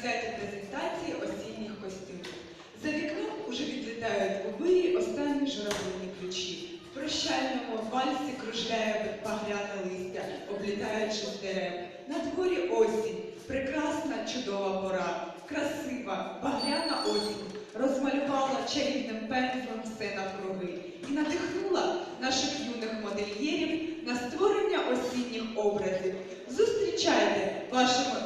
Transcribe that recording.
святі презентації осінніх костюмів. За вікном уже відлітають у останні журавлині ключі. В прощальному вальсі кружляє багряне листя, облітаючи з дерев. На дворі осінь, прекрасна чудова пора, красива, багряна осінь розмалювала чарівним пензлом все навкруги і надихнула наших юних модельєрів на створення осінніх образів. Зустрічайте вашими